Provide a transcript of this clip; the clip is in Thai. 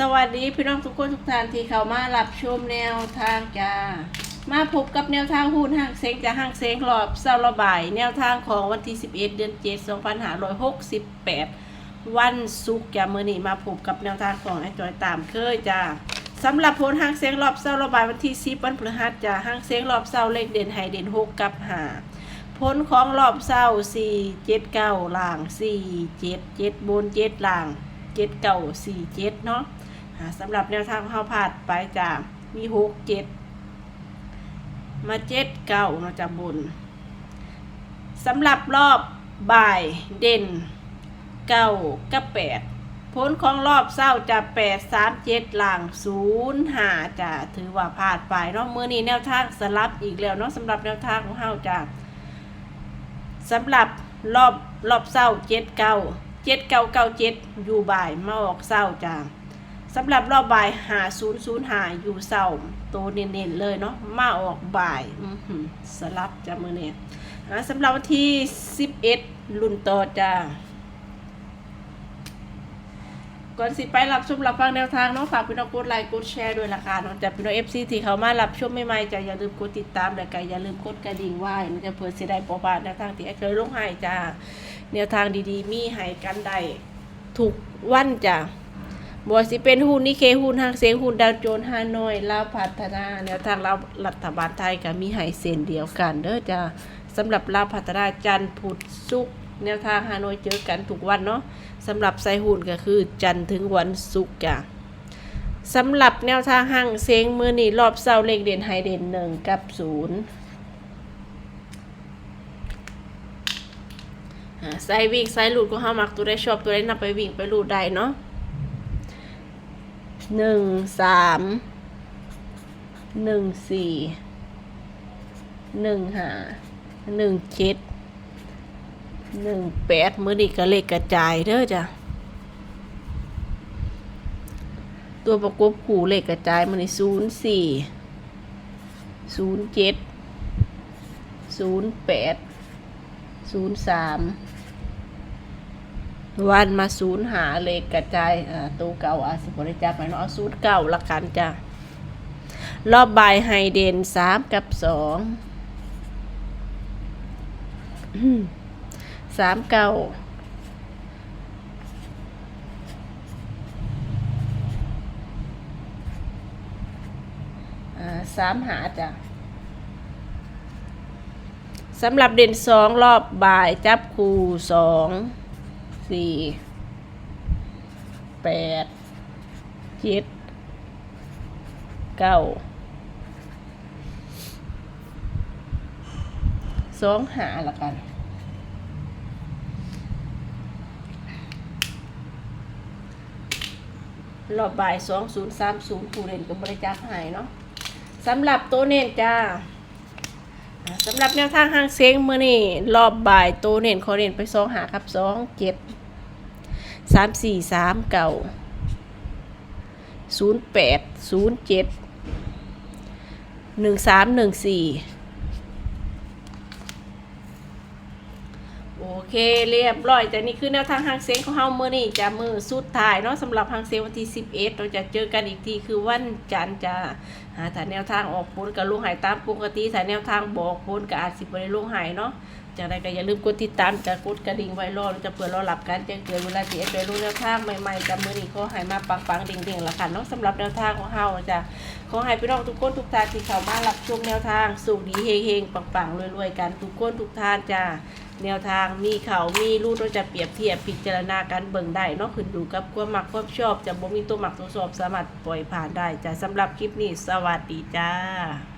สวัสดีพี่น้องทุกคนทุกท่านที่เข้ามารับชมแนวทางจ้ามาพบกับแนวทางหุ้นห้างเซ็งจากห้างเซ็งรอบเสาร์ระบาย แนวทางของวันที่ 11 เดือน 7 2568 วันศุกร์จ้ามื่อนี้มาพบกับแนวทางของไอ้จอยตามเคยจ้าสำหรับผลห้างเซ็งรอบเสาร์ระบายวันที่ 10 วันพฤหัสจ้าห้างเซ็งรอบเสาร์เลขเด่นไฮเด่น6กับ5ผลของรอบเสาร์4 7 9ล่าง 4 7 7บน7ล่าง 7 9 4 7เนาะอ่า สำหรับแนวทางข้าวผัดไปจะมีหกเจ็ดมาเจ็ดเก้าเนาะจะบนสำหรับรอบบ่ายเด่นเก้ากับแปดผลของรอบเศร้าจะแปดสามเจ็ดหลังศูนย์หาจะถือว่าพลาดไปเนาะมือนี้แนวทางสลับอีกแล้วเนาะสำหรับแนวทางของเฮาจะสำหรับรอบรอบเศร้าเจ็ดเก้าเจ็ดเก้าเก้าเจ็ดอยู่บ่ายมาออกเศร้าจ้า สำหรับรอบบ่ายหาศูนย์ศูนย์หาอยู่เศร้าตัวเน้นๆเลยเนาะมาออกบ่ายสลับจ้ามือเนี่ยสำหรับวันที่สิบเอ็ดรุ่นต่อจ้าก่อนสิไปรับชมรับฟังแนวทางเนาะฝากพี่น้องกดไลค์กดแชร์ด้วยละกันเนาะจากพี่น้องเอฟซีที่เขามารับชมใหม่ๆจะอย่าลืมกดติดตามและก็อย่าลืมกดกระดิ่งไว้มันจะเพื่อสิได้ประบาดแนวทางที่เคยลงให้จ้าแนวทางดีๆ มีให้กันได้ทุกวันจ้า บสิเป็นหุ้นนิเคหุ้นห้างเสียงหุ้นดาวโจนส์ฮานอยลาวพัฒนาแนวทางเราวรัฐบาลไทยก็มีให้เส้นเดียวกันเด้อจ้าสำหรับลาวพัฒนาจันทร์พุธศุกร์แนวทางฮานอยเจอกันทุกวันเนาะสำหรับไซหุ้นก็คือจันทร์ถึงวันศุกร์จ้าสำหรับแนวทางห้างเสียงมือนี่รอบเสาร์เลขเด่นไฮเด่นหนึ่งกับศูนย์ไซวิ่งไซหลุดก็ห้ามักตัวได้ชอบตัวได้นำไปวิ่งไปหลุดได้เนาะ หนึ่งสามหนึ่งสี่หนึ่งห้าหนึ่งเจ็ดหนึ่งแปดมือนี่ก็เลขกระจายเด้อจ้ะตัวประกบขู่เลขกระจายมันในศูนย์สี่ศูนย์เจ็ดศูนย์แปดศูนย์สาม วันมาศูนย์หาเลขกระจายตู้เก่าอาสิบริจาคไปเนาะเอาศูนย์เก่าละกันจ้ะรอบบ่ายไฮเดนสามกับสองสามเก้าอ่าสามหาจ้ะสำหรับเด่นสองรอบบ่ายจับคู่สอง สี่แปดเจ็ดเก้าสองหาละกันรอบบ่ายสองศูนย์สามศูนย์ผู้เล่นกับบริจาคให้เนาะสำหรับตัวเน้นจ้า สำหรับแนวทางห้างเซ็งเมื่อนี่รอบบ่ายตัวเน้นคอเน้นไปสองหาครับสองเจ็ดสามสี่สามเก่าศูนย์แปดศูนย์เจ็ดหนึ่งสามหนึ่งสี่ โอเคเรียบร้อยแต่นี่คือแนวทางหางเสียงของเฮาเมื่อนี่จะมือสุดท้ายเนาะสำหรับหางเสียงวันที่ 11 เราจะเจอกันอีกทีคือวันจันทร์จะหาถ้าแนวทางออกผลกับลูกหายตามปกติถ้าแนวทางบอกผลกับอาจสิบริลูกหายเนาะ จากนั้นก็อย่าลืมกดติดตามจะกดกระดิ่งไว้รอจะเปิดรอหลับกันแจ้งเตือนเวลาที่เอฟไปรู้แนวทางใหม่ๆจะมือนี้ขอให้มาปังๆดิ่งๆละค่ะเนาะสำหรับแนวทางของเฮาจะขอให้พี่น้องทุกคนทุกท่านที่เข้ามารับชมแนวทางสุขดีเฮงๆปังๆรวยๆกันทุกคนทุกท่านจ้าแนวทางมีเขามีรูดเราจะเปรียบเทียบพิจารณากันเบิ่งได้นาะขึ้นอยู่กับความมักความชอบจะบ่มีตัวหมักตัวชอบสามารถปล่อยผ่านได้จ้ะสำหรับคลิปนี้สวัสดีจ้า